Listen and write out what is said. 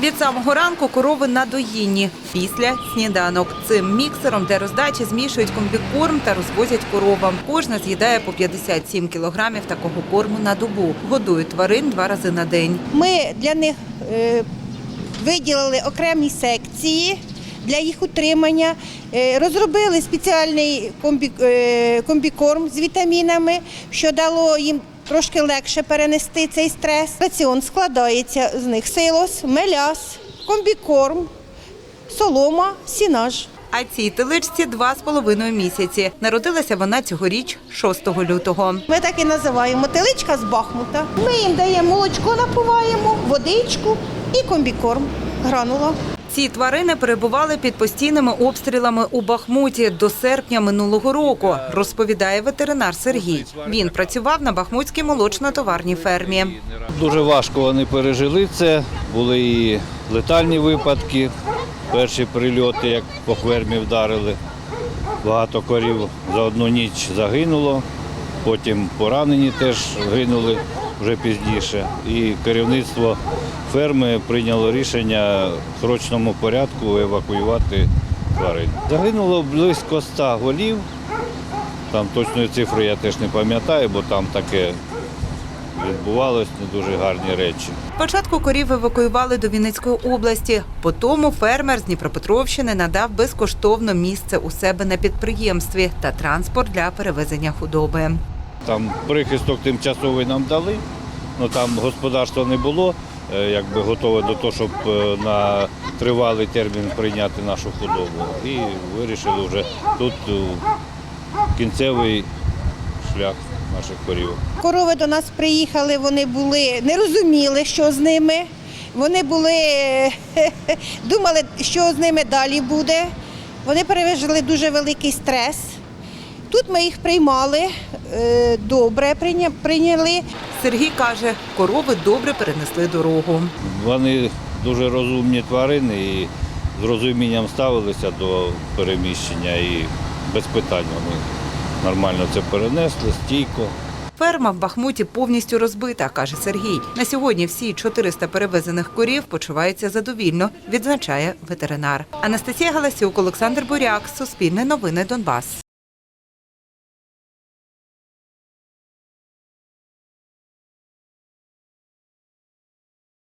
Від самого ранку корови на доїнні. Після сніданок. Цим міксером для роздачі змішують комбікорм та розвозять коровам. Кожна з'їдає по 57 кілограмів такого корму на добу. Годують тварин два рази на день. Ми для них е, виділили окремі секції для їх утримання, е, розробили спеціальний е, комбікорм з вітамінами, що дало їм трошки легше перенести цей стрес. Раціон складається з них силос, меляс, комбікорм, солома, сінаж. А цій теличці два з половиною місяці. Народилася вона цьогоріч 6 лютого. Ми так і називаємо теличка з Бахмута. Ми їм даємо молочко, напуваємо, водичку і комбікорм, гранула. Ці тварини перебували під постійними обстрілами у Бахмуті до серпня минулого року, розповідає ветеринар Сергій. Він працював на Бахмутській молочно-товарній фермі. Дуже важко вони пережили це. Були і летальні випадки, перші прильоти, як по фермі вдарили. Багато корів за одну ніч загинуло, потім поранені теж гинули вже пізніше. І керівництво ферми прийняло рішення в срочному порядку евакуювати тварин. Загинуло близько 100 голів. Там точної цифри я теж не пам'ятаю, бо там таке відбувалось не дуже гарні речі. Спочатку корів евакуювали до Вінницької області. Потім фермер з Дніпропетровщини надав безкоштовно місце у себе на підприємстві та транспорт для перевезення худоби. Там прихисток тимчасовий нам дали, але там господарства не було, якби готове до того, щоб е, на тривалий термін прийняти нашу худобу. І вирішили вже тут е, кінцевий шлях наших корів. Корови до нас приїхали, вони були, не розуміли, що з ними. Вони були, думали, що з ними далі буде. Вони пережили дуже великий стрес. Тут ми їх приймали, е, добре прийня- прийняли. Сергій каже, корови добре перенесли дорогу. Вони дуже розумні тварини і з розумінням ставилися до переміщення і без питань вони нормально це перенесли, стійко. Ферма в Бахмуті повністю розбита, каже Сергій. На сьогодні всі 400 перевезених корів почуваються задовільно, відзначає ветеринар. Анастасія Галасюк, Олександр Буряк, Суспільне новини Донбас.